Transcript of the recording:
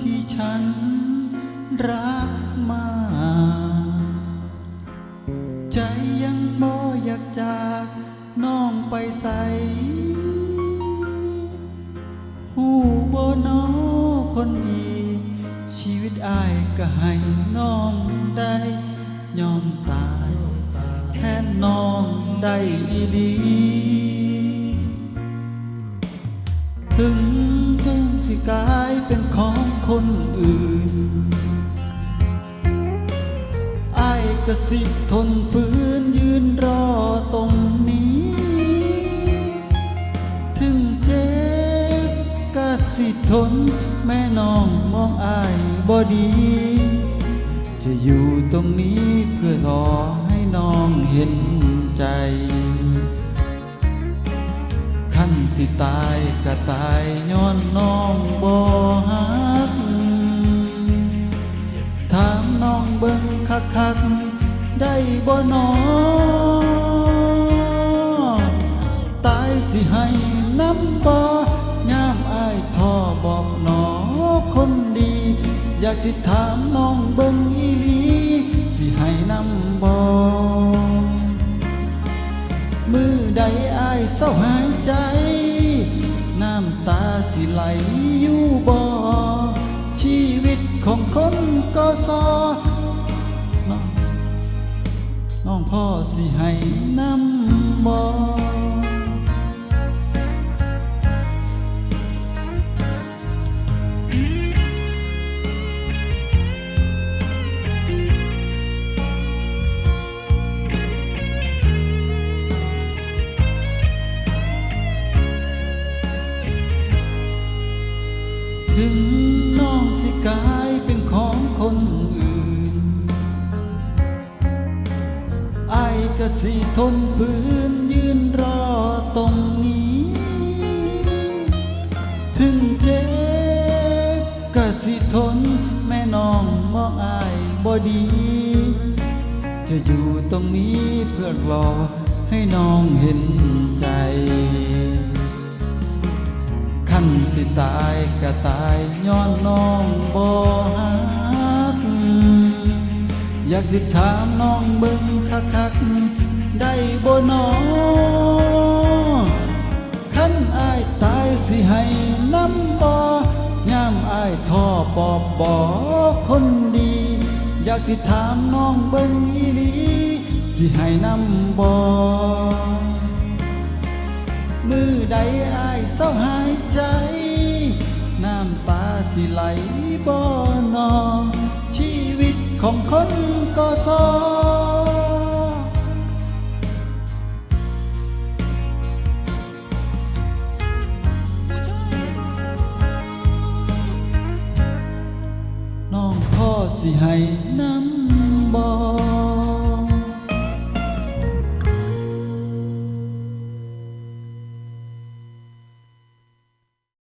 ที่ฉันรักมากใจยังบ่อยากจากน้องไปใสหูบ่น้อคนดี ชีวิตอายก็ให้น้องได้ยอมตายแทนน้องได้อีหลีถึงถึงที่กลายเป็น คนอื่นอายก็สิทนฝืนยืนรอตรงนี้ ถึงเจ็บก็สิทน แม่น้องมองอายบอดี จะอยู่ตรงนี้เพื่อรอให้น้องเห็นใจขั้นสิตายก็ตายย้อนน้องบ่ บ่นอตายสิให้น้ำบ่ยามอายท่อบอกหนอคนดี อยากสิถามน้องเบิ่งอีหลีสิให้น้ำบ่มือใดอายเศร้าหายใจ น้ำตาสิไหลอยู่บ่ชีวิตของคนก็ซอน้อง น้องพ่อสิให้น้ำบ่ถึงน้องสิกาย ก็สิทนฝืนยืนรอตรงนี้ ถึงเจ็บก็สิทนแม่น้องมองอายบ่ดี จะอยู่ตรงนี้เพื่อรอให้น้องเห็นใจขั้นสิตายก็ตายย้อนน้องบ่ฮัก อยากสิถามน้องเบ น้ำบ่ยามอายท่อปอบบ่คนดี อยากสิถามน้องเบิ่งอีหลีสิให้น้ำบ่มือใดอายเศร้าหายใจ น้ำตาสิไหลบ่นอชีวิตของคนก็ซอ สิให้น้ำบอก